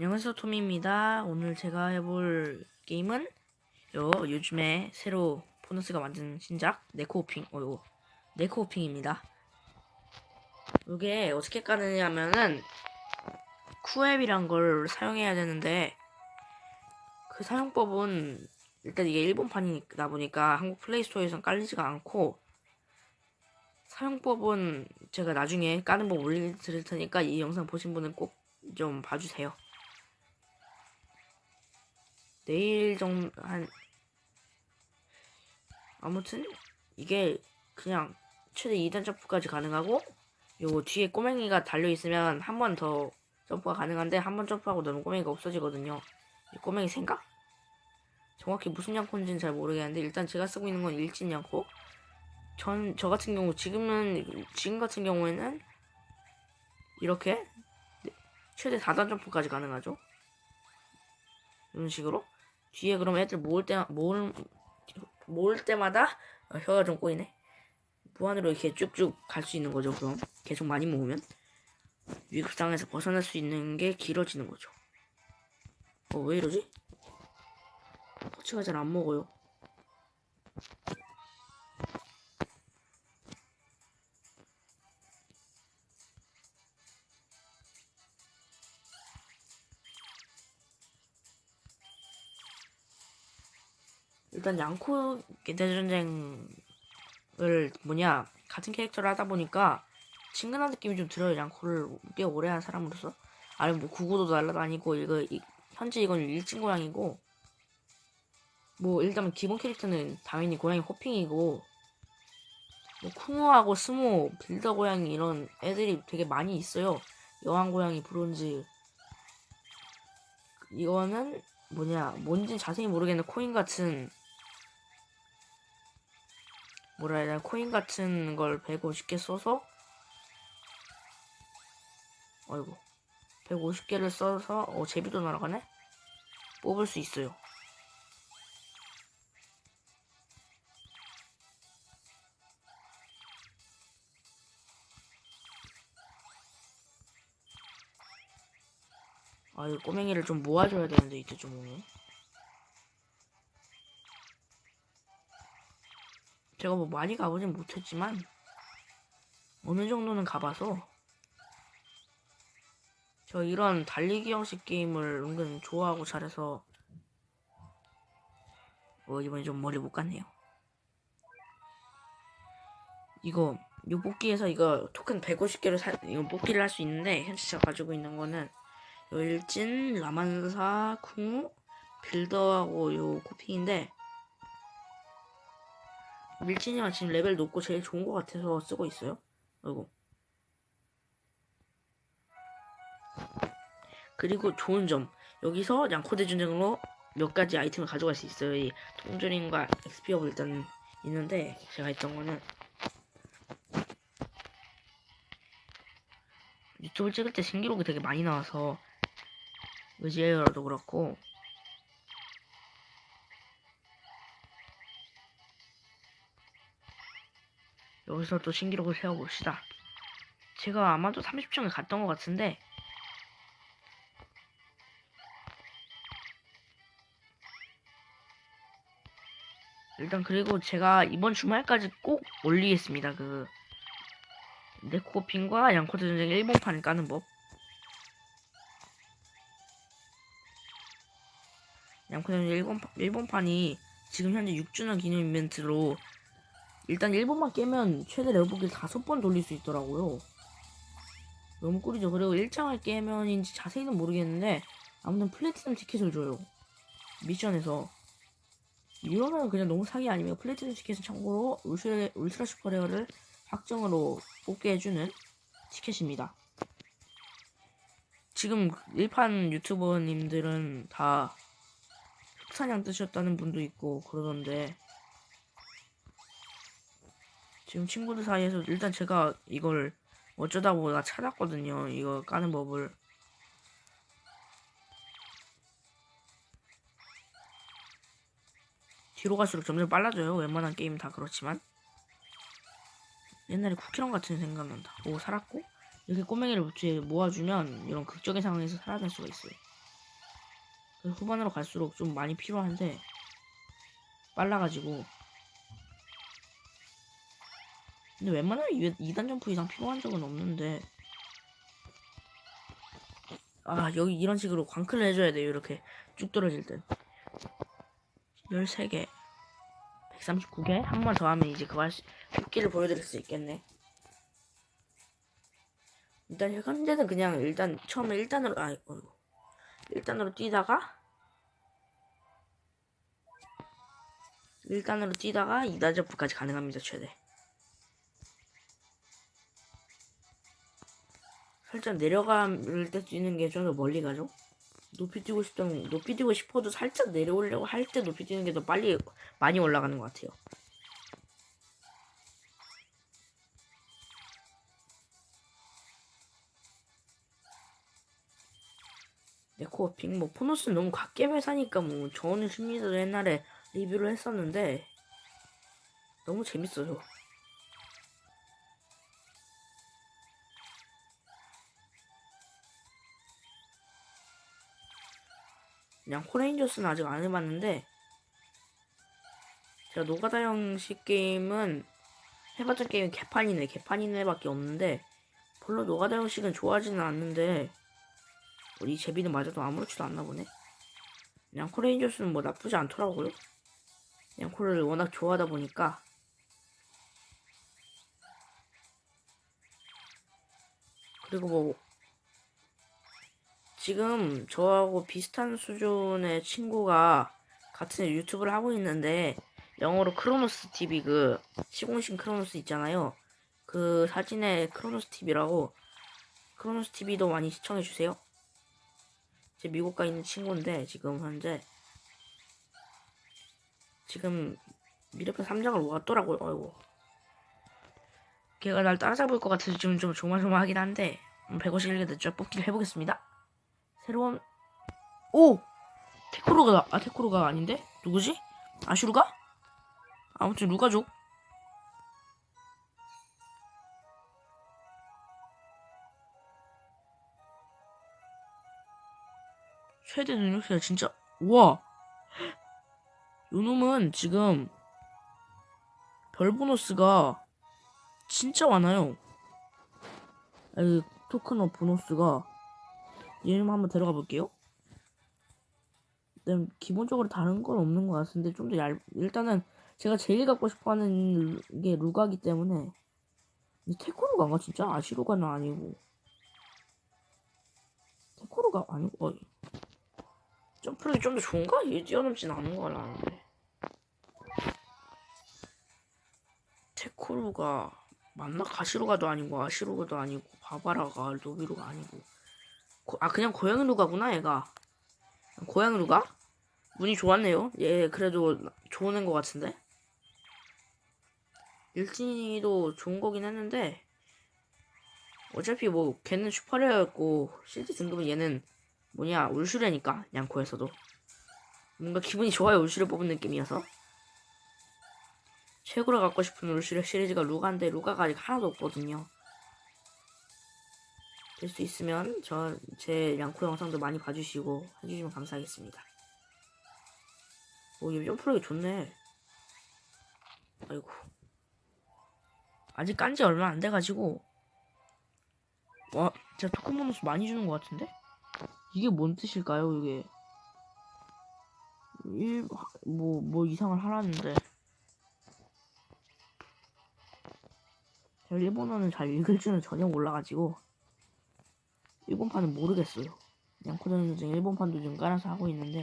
안녕하세요 토미입니다. 오늘 제가 해볼 게임은 요 요즘에 새로 보너스가 만든 신작 네코호핑 어 요거 네코호핑입니다. 요게 어떻게 까느냐면은 쿠앱이란 걸 사용해야 되는데 그 사용법은 일단 이게 일본판이다 보니까 한국 플레이스토어에선 깔리지가 않고 사용법은 제가 나중에 까는 법 올려드릴 테니까 이 영상 보신 분은 꼭 좀 봐주세요. 내일 정도 한 아무튼 이게 그냥 최대 2단 점프까지 가능하고 요 뒤에 꼬맹이가 달려 있으면 한 번 더 점프가 가능한데 한 번 점프하고 너무 꼬맹이가 없어지거든요. 이 꼬맹이 생각? 정확히 무슨 양코인지는 잘 모르겠는데 일단 제가 쓰고 있는 건 일진 양코. 전 저 같은 경우 지금은 지금 같은 경우에는 이렇게 최대 4단 점프까지 가능하죠. 이런 식으로 뒤에 그럼 애들 모을 때 모을 모을 때마다 어, 혀가 좀 꼬이네. 무한으로 이렇게 쭉쭉 갈 수 있는 거죠. 그럼 계속 많이 모으면 위급상에서 벗어날 수 있는 게 길어지는 거죠. 어 왜 이러지? 터치가 잘 안 먹어요. 일단 양코 대전쟁을 뭐냐 같은 캐릭터를 하다 보니까 친근한 느낌이 좀 들어요. 양코를 꽤 오래 한 사람으로서. 아니 뭐 구구도 날라다니고 이거 이- 현재 이건 일진 고양이고 뭐 일단 기본 캐릭터는 당연히 고양이 호핑이고 뭐 쿵우하고 스모 빌더 고양이 이런 애들이 되게 많이 있어요. 여왕 고양이 브론즈 이거는 뭐냐 뭔지 자세히 모르겠는 코인 같은 뭐라 해야 되나 코인 같은 걸 150개 써서? 어이구. 150개를 써서 어 제비도 날아가네? 뽑을 수 있어요. 아이 꼬맹이를 좀 모아줘야 되는데 이때 좀 오네 제가 뭐 많이 가보진 못했지만 어느 정도는 가봐서 저 이런 달리기 형식 게임을 은근 좋아하고 잘해서 어 이번에 좀 머리 못 갔네요. 이거 요 뽑기에서 이거 토큰 150개를 사 이거 뽑기를 할 수 있는데 현재 제가 가지고 있는 거는 요 일진, 라만사, 쿵우, 빌더하고 요 코핑인데 밀진이가 지금 레벨 높고 제일 좋은 것 같아서 쓰고 있어요. 아이고. 그리고 좋은 점. 여기서 양코대 전쟁으로 몇 가지 아이템을 가져갈 수 있어요. 이 통조림과 엑스피어가 일단 있는데 제가 했던 거는 유튜브 찍을 때 신기록이 되게 많이 나와서 의지에어도 그렇고 여기서 또 신기록을 세워봅시다. 제가 아마도 30점에 갔던 것 같은데 일단 그리고 제가 이번 주말까지 꼭 올리겠습니다. 그 네코핀과 양코드 전쟁 일본판을 까는 법. 양코드 전쟁 일본 일본판이 지금 현재 6주년 기념 이벤트로 일단 1번만 깨면 최대 레벨을 다섯 번 돌릴 수 있더라고요. 너무 꿀이죠. 그리고 1장을 깨면인지 자세히는 모르겠는데 아무튼 플래티넘 티켓을 줘요. 미션에서. 이거는 그냥 너무 사기 아니면 플래티넘 티켓은 참고로 울트라, 울트라 슈퍼레어를 확정으로 뽑게 해주는 티켓입니다. 지금 일판 유튜버님들은 다 흑사냥 뜨셨다는 분도 있고 그러던데 지금 친구들 사이에서 일단 제가 이걸 어쩌다 보다 찾았거든요. 이거 까는 법을. 뒤로 갈수록 점점 빨라져요. 웬만한 게임 다 그렇지만. 옛날에 쿠키런 같은 생각난다. 오 살았고 이렇게 꼬맹이를 뒤에 모아주면 이런 극적인 상황에서 살아날 수가 있어요. 그 후반으로 갈수록 좀 많이 필요한데 빨라가지고 근데 웬만하면 2단 점프 이상 필요한 적은 없는데. 아 여기 이런 식으로 광클을 해줘야 돼요 이렇게. 쭉 떨어질 땐 13개. 139개? 한 번 더 하면 이제 그거 할 수, 뽑기를 보여드릴 수 있겠네. 일단 현재는 그냥 일단 처음에 1단으로 아 이거 1단으로 뛰다가 1단으로 뛰다가 2단 점프까지 가능합니다 최대 살짝 내려갈 때 뛰는 게 좀 더 멀리 가죠? 높이 뛰고 싶다면 높이 뛰고 싶어도 살짝 내려오려고 할 때 높이 뛰는 게 더 빨리 많이 올라가는 것 같아요. 네코핑. 뭐 포노스 너무 갓겜 회사니까 뭐 저는 심리도 옛날에 리뷰를 했었는데 너무 재밌어요. 그냥 코레인저스는 아직 안 해봤는데 제가 노가다 형식 게임은 해봤던 게임이 개판이네 개판이네밖에 없는데 별로 노가다 형식은 좋아하지는 않는데 이 제비는 맞아도 아무렇지도 않나 보네. 그냥 코레인저스는 뭐 나쁘지 않더라고요. 그냥 코를 워낙 좋아하다 보니까 그리고 뭐 지금 저하고 비슷한 수준의 친구가 같은 유튜브를 하고 있는데 영어로 크로노스 TV 그 시공신 크로노스 있잖아요. 그 사진에 크로노스 TV라고 크로노스 TV도 많이 시청해 주세요. 제 미국 가 있는 친구인데 지금 현재 지금 미래편 3장을 왔더라고요. 아이고. 걔가 날 따라잡을 것 같아서 지금 좀 조마조마하긴 한데 151개 됐죠. 뽑기를 해보겠습니다. 새로운 오! 테크로가 아 테크로가 아닌데? 누구지? 아슈르가? 아무튼 루가족 최대 능력치가 진짜 우와! 요놈은 지금 별 보너스가 진짜 많아요. 이 토큰 업 보너스가 얘는 한번 들어가 볼게요 일단 기본적으로 다른 건 없는 것 같은데 좀 더 얇 일단은 제가 제일 갖고 싶어하는 게 루가기 때문에 테코루가가 진짜 아시루가는 아니고 테코루가 아니고 어, 점프력이 좀 더 좋은가? 얘 뛰어넘진 않은 걸 아는데. 테코루가 맞나? 가시루가도 아니고 아시루가도 아니고 바바라가 노비루가 아니고 고, 아 그냥 고양이 루가구나 얘가. 고양이 루가? 운이 좋았네요. 얘 그래도 좋은 애인 것 같은데? 일진이도 좋은 거긴 했는데 어차피 뭐 걔는 슈퍼레어였고 실제 등급은 얘는 뭐냐 울슈레니까 양코에서도. 뭔가 기분이 좋아요 울슈레 뽑은 느낌이어서. 최고로 갖고 싶은 울슈레 시리즈가 루가인데 루가가 아직 하나도 없거든요 될 수 있으면 저 제 양코 영상도 많이 봐주시고 해주시면 감사하겠습니다 오, 얘 점프력이 좋네 아이고 아직 깐 지 얼마 안 돼가지고 와 진짜 토큰 보너스 많이 주는 것 같은데? 이게 뭔 뜻일까요, 이게? 일, 뭐, 뭐 이상을 하라는데. 일본어는 잘 읽을 줄은 전혀 몰라가지고, 일본판은 모르겠어요. 양코전은 지금 일본판도 좀 깔아서 하고 있는데,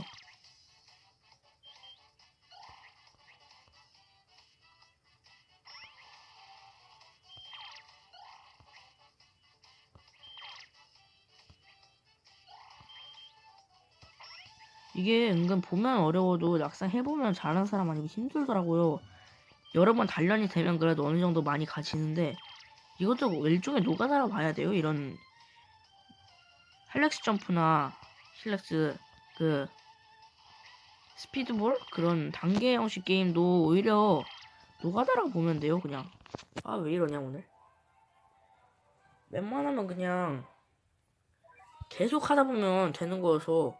이게 은근 보면 어려워도 막상 해보면 잘하는 사람 아니고 힘들더라고요. 여러 번 단련이 되면 그래도 어느 정도 많이 가지는데 이것도 일종의 노가다라고 봐야 돼요. 이런 할렉스 점프나 실렉스 그 스피드볼 그런 단계 형식 게임도 오히려 노가다라고 보면 돼요. 그냥 아 왜 이러냐 오늘 웬만하면 그냥 계속 하다 보면 되는 거여서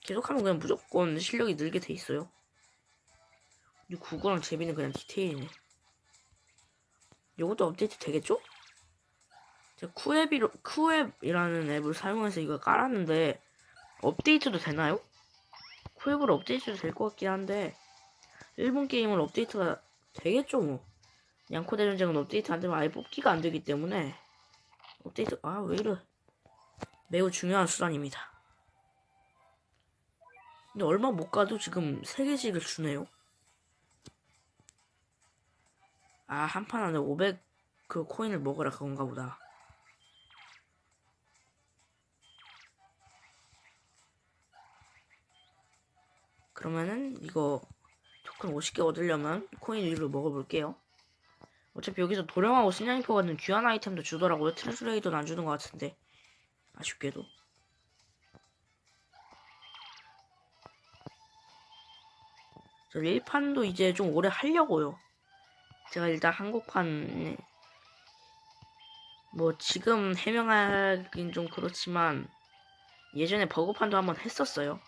계속하면 그냥 무조건 실력이 늘게 돼 있어요. 이 구구랑 재미는 그냥 디테일이네. 요것도 업데이트 되겠죠? 제가 쿠앱이로, 쿠앱이라는 앱을 사용해서 이거 깔았는데 업데이트도 되나요? 쿠앱으로 업데이트도 될 것 같긴 한데 일본 게임은 업데이트가 되겠죠 뭐. 양코 대전쟁은 업데이트 안 되면 아예 뽑기가 안 되기 때문에 업데이트 아 왜 이래 매우 중요한 수단입니다. 근데 얼마 못 가도 지금 세 개씩을 주네요. 아 한 판 안에 500 그 코인을 먹으라 그건가 보다. 그러면은 이거 토큰 50개 얻으려면 코인 위로 먹어볼게요. 어차피 여기서 도령하고 스나이퍼 같은 귀한 아이템도 주더라고요. 트레스레이더는 안 주는 것 같은데 아쉽게도. 저 1판도 이제 좀 오래 하려고요. 제가 일단 한국판 뭐 지금 해명하긴 좀 그렇지만 예전에 버그판도 한번 했었어요.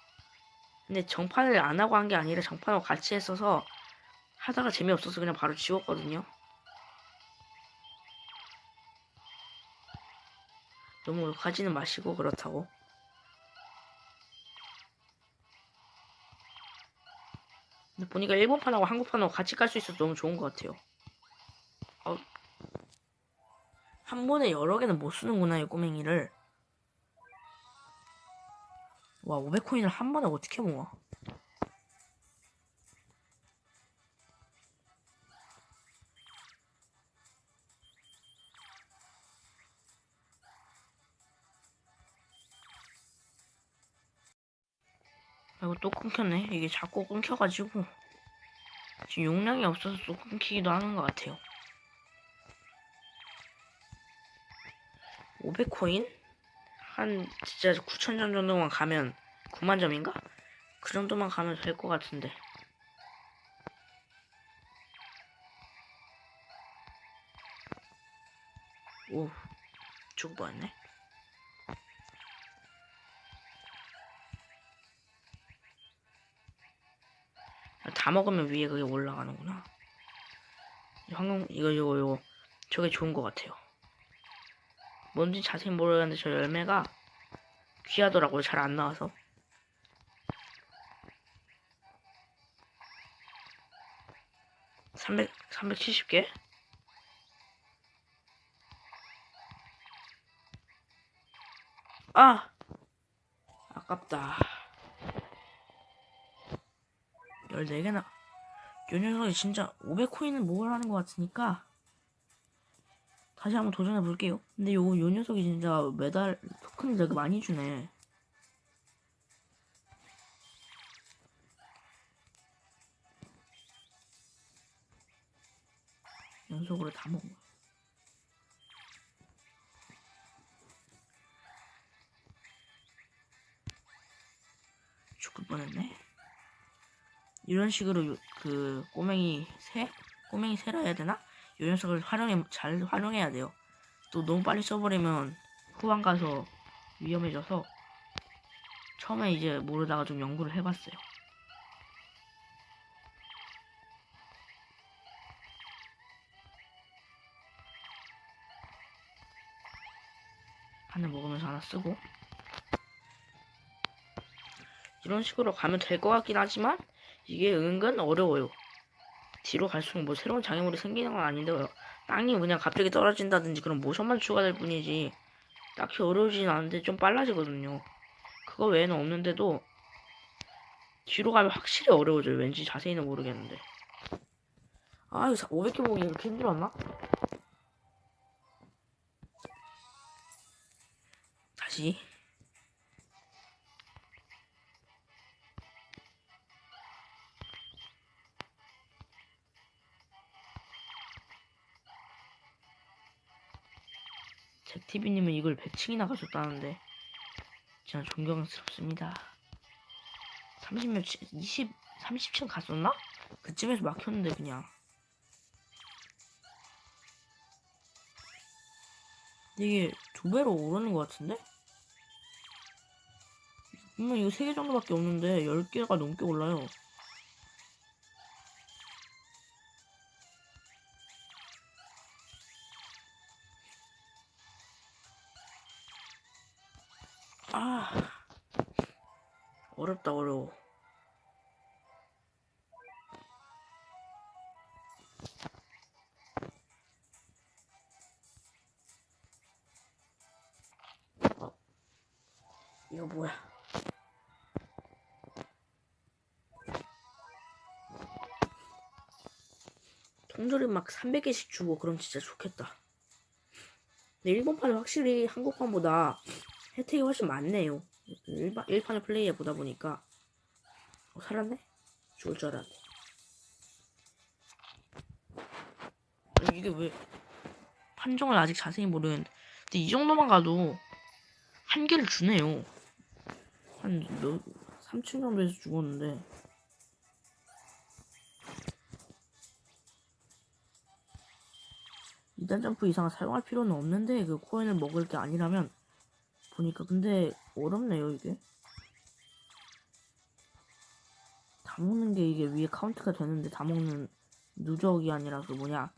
근데 정판을 안 하고 한 게 아니라 정판하고 같이 했어서 하다가 재미없어서 그냥 바로 지웠거든요. 너무 가지는 마시고 그렇다고. 근데 보니까 일본판하고 한국판하고 같이 깔 수 있어서 너무 좋은 것 같아요. 어, 한 번에 여러 개는 못 쓰는구나, 이 꼬맹이를. 와, 500코인을 한 번에 어떻게 모아? 아이고 또 끊겼네. 이게 자꾸 끊겨가지고 지금 용량이 없어서 또 끊기기도 하는 것 같아요. 500코인? 한 진짜 9,000점 정도만 가면 9만 점인가? 그 정도만 가면 될 것 같은데. 오, 죽을 뻔했네. 다 먹으면 위에 그게 올라가는구나. 황금 이거 이거 이거 저게 좋은 것 같아요. 뭔지 자세히 모르겠는데 저 열매가 귀하더라고요. 잘 안 나와서. 삼백 삼백칠십 개. 아 아깝다. 14개나. 요 녀석이 진짜 500코인을 모으라는 것 같으니까 다시 한번 도전해 볼게요. 근데 요, 요 녀석이 진짜 메달 토큰을 되게 많이 주네. 연속으로 다 먹어. 죽을 뻔했네. 이런 식으로 요- 그 꼬맹이 새 꼬맹이 새라 해야 되나? 이 녀석을 활용해 잘 활용해야 돼요. 또 너무 빨리 써버리면 후반 가서 위험해져서 처음에 이제 모르다가 좀 연구를 해봤어요. 하나 먹으면서 하나 쓰고 이런 식으로 가면 될 것 같긴 하지만 이게 은근 어려워요. 뒤로 갈수록 뭐 새로운 장애물이 생기는 건 아닌데요. 땅이 그냥 갑자기 떨어진다든지 그런 모션만 추가될 뿐이지 딱히 어려우진 않은데 좀 빨라지거든요. 그거 외에는 없는데도 뒤로 가면 확실히 어려워져요. 왠지 자세히는 모르겠는데. 아, 이거 500개 보기 이렇게 힘들었나? 다시. 잭TV님은 이걸 100층이나 가셨다는데 진짜 존경스럽습니다. 30몇 층, 20, 30층 갔었나? 그쯤에서 막혔는데 그냥. 이게 두 배로 오르는 것 같은데? 분명 이거 3개 정도밖에 없는데 10개가 넘게 올라요. 막 300개씩 주고 그럼 진짜 좋겠다. 근데 일본판은 확실히 한국판보다 혜택이 훨씬 많네요. 일반, 일판을 플레이해 보다 보니까 어, 살았네? 죽을 줄 알았네. 이게 왜 판정을 아직 자세히 모르는 근데 이 정도만 가도 한 개를 주네요. 한 몇, 3층 정도에서 죽었는데. 이단 점프 이상을 사용할 필요는 없는데 그 코인을 먹을 게 아니라면 보니까 근데 어렵네요 이게 다 먹는 게 이게 위에 카운트가 되는데 다 먹는 누적이 아니라 그 뭐냐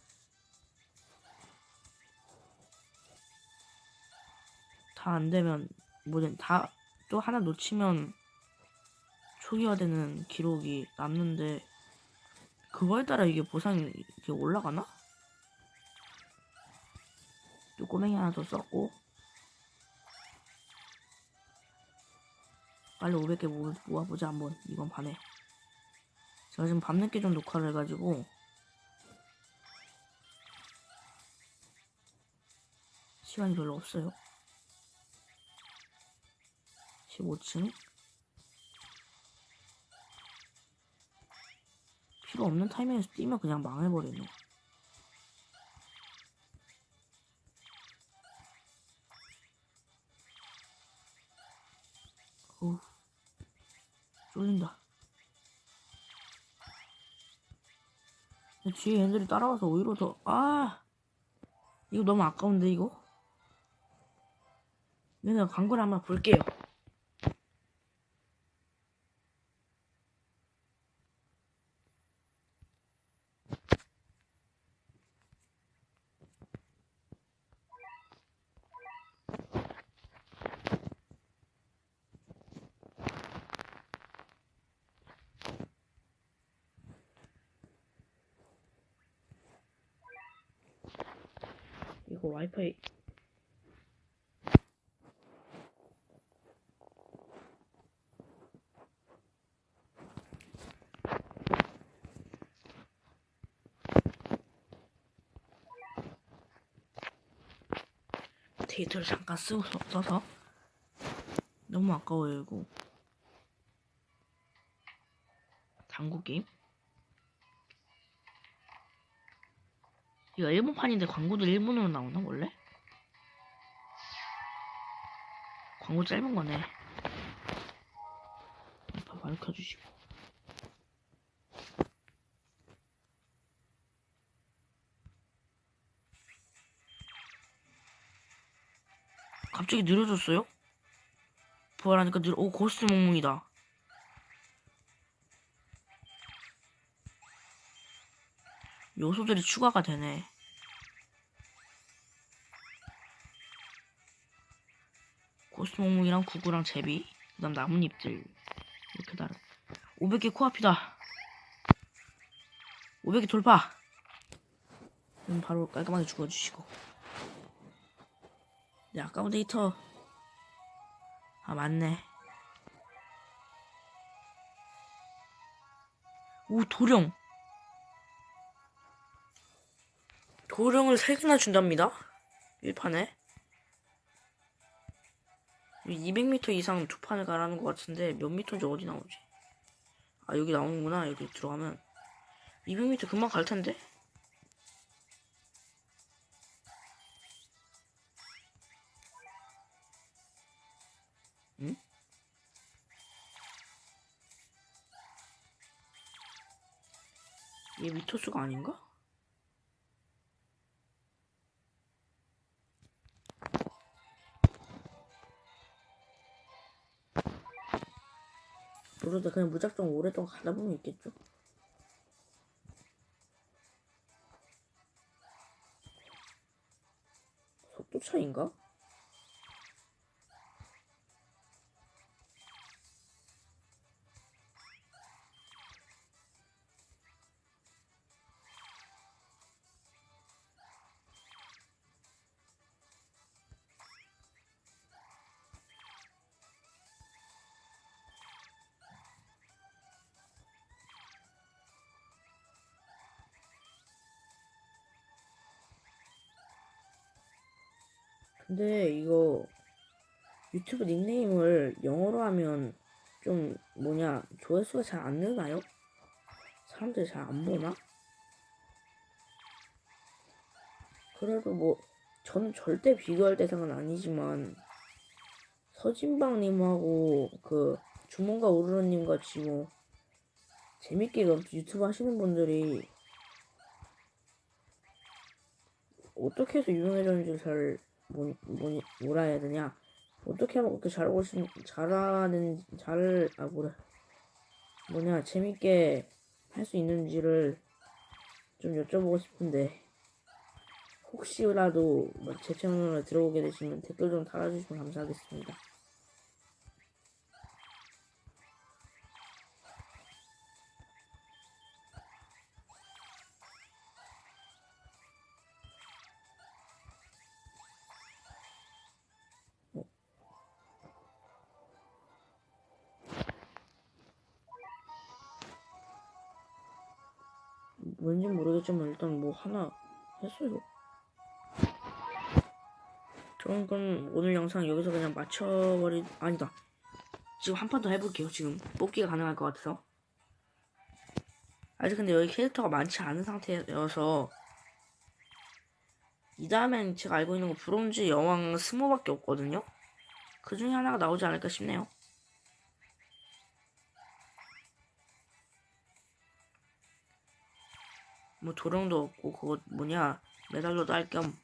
다 안 되면 뭐냐 다또 하나 놓치면 초기화되는 기록이 남는데 그거에 따라 이게 보상이 이렇게 올라가나? 또 꼬맹이 하나 더 썼고. 빨리 500개 모, 모아보자 한번 이번 판에. 제가 지금 밤늦게 좀 녹화를 해가지고. 시간이 별로 없어요. 15층? 필요 없는 타이밍에서 뛰면 그냥 망해버리네 근데 뒤에 애들이 따라와서 오히려 더 아! 이거 너무 아까운데 이거? 내가 광고를 한번 볼게요 와이파이. 데이터를 잠깐 쓰고 써- 써서 너무 아까워요 이거. 당구 게임 이거 일본판인데 광고도 일본어로 나오나 원래? 광고 짧은 거네. 다 가르쳐주시고. 갑자기 느려졌어요? 부활하니까 느려. 오 고스트 몽몽이다. 요소들이 추가가 되네. 고스몽몽이랑 구구랑 제비, 그 다음 나뭇잎들. 이렇게 달아. 500개 코앞이다. 500개 돌파! 그럼 바로 깔끔하게 죽어주시고. 네, 아까운 데이터. 아, 맞네. 오, 도령. 도령을 3개나 준답니다. 1판에. 200m 이상 두 판을 가라는 것 같은데 몇 미터인지 어디 나오지? 아 여기 나오는구나 여기 들어가면 200m 금방 갈 텐데 응? 얘 미터 수가 아닌가? 그러다 그냥 무작정 오랫동안 가다 보면 있겠죠. 속도 차인가? 근데 이거 유튜브 닉네임을 영어로 하면 좀 뭐냐 조회수가 잘안 느나요? 사람들이 잘 안 보나? 그래도 뭐 저는 절대 비교할 대상은 아니지만 서진방님하고 그 주몽과 우르르님 같이 뭐 재밌게 유튜브 하시는 분들이 어떻게 해서 유명해졌는지 잘 뭐, 뭐, 뭐라 해야 되냐 어떻게 하면 그렇게 잘하고 싶 잘하는 잘 아 뭐라 뭐냐 재밌게 할 수 있는지를 좀 여쭤보고 싶은데 혹시라도 뭐제 채널에 들어오게 되시면 댓글 좀 달아주시면 감사하겠습니다. 모르겠지만 일단 뭐 하나 했어요. 저는 그럼 오늘 영상 여기서 그냥 마쳐버리 아니다. 지금 한 판 더 해볼게요. 지금 뽑기가 가능할 것 같아서. 아직 근데 여기 캐릭터가 많지 않은 상태여서 이 다음엔 제가 알고 있는 거 브론즈 여왕 스모밖에 없거든요. 그 중에 하나가 나오지 않을까 싶네요. 뭐 도령도 없고 그거 뭐냐? 메달로도 할 겸.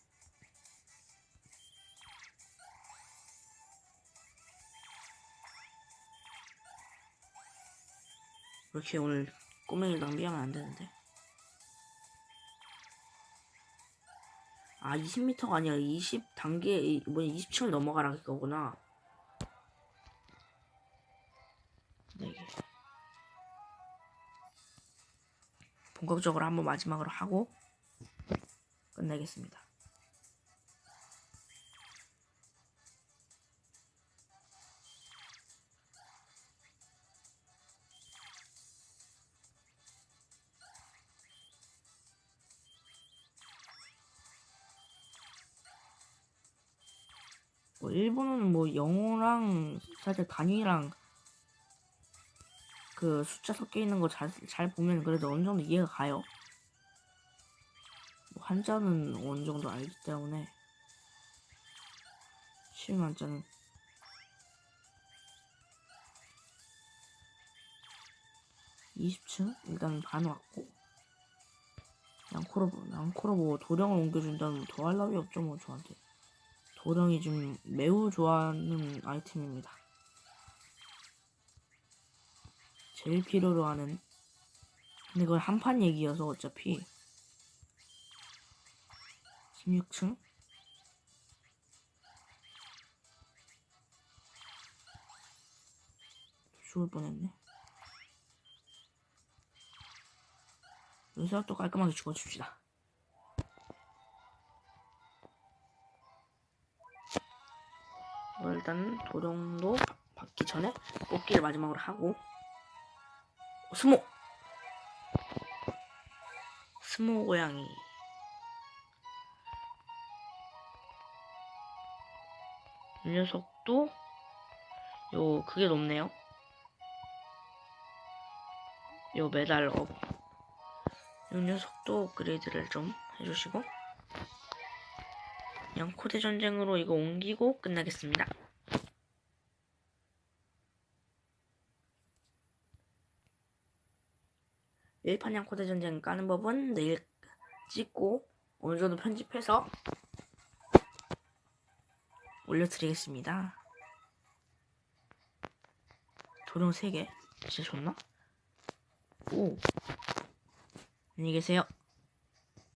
이렇게 오늘 꼬맹이 낭비하면 안 되는데? 아 20m가 아니라 20단계 뭐 20층을 넘어가라 그거구나. 네 본격적으로 한번 마지막으로 하고 끝내겠습니다. 뭐 일본은 뭐 영어랑 살짝 단위랑 그 숫자 섞여 있는 거 잘 잘 보면 그래도 어느 정도 이해가 가요. 뭐 한자는 어느 정도 알기 때문에. 쉬운 한자는 (20층) 일단 반 왔고. 양코로 양코로 뭐 도령을 옮겨준다면 더할 나위 없죠 뭐 저한테. 도령이 지금 매우 좋아하는 아이템입니다. 제일 필요로 하는. 근데 그건 한판 얘기여서 어차피. 16층? 죽을 뻔했네. 여기서 또 깔끔하게 죽어줍시다. 어, 일단 도령도 받기 전에 뽑기를 마지막으로 하고 스모 스모 고양이 이 녀석도 요 그게 높네요 요 메달 업. 요 녀석도 업그레이드를 좀 해주시고 양코대 전쟁으로 이거 옮기고 끝나겠습니다. 일판 양코대 전쟁 까는 법은 내일 찍고 어느 정도 편집해서 올려드리겠습니다. 도령 3개 진짜 좋나? 오. 안녕히 계세요.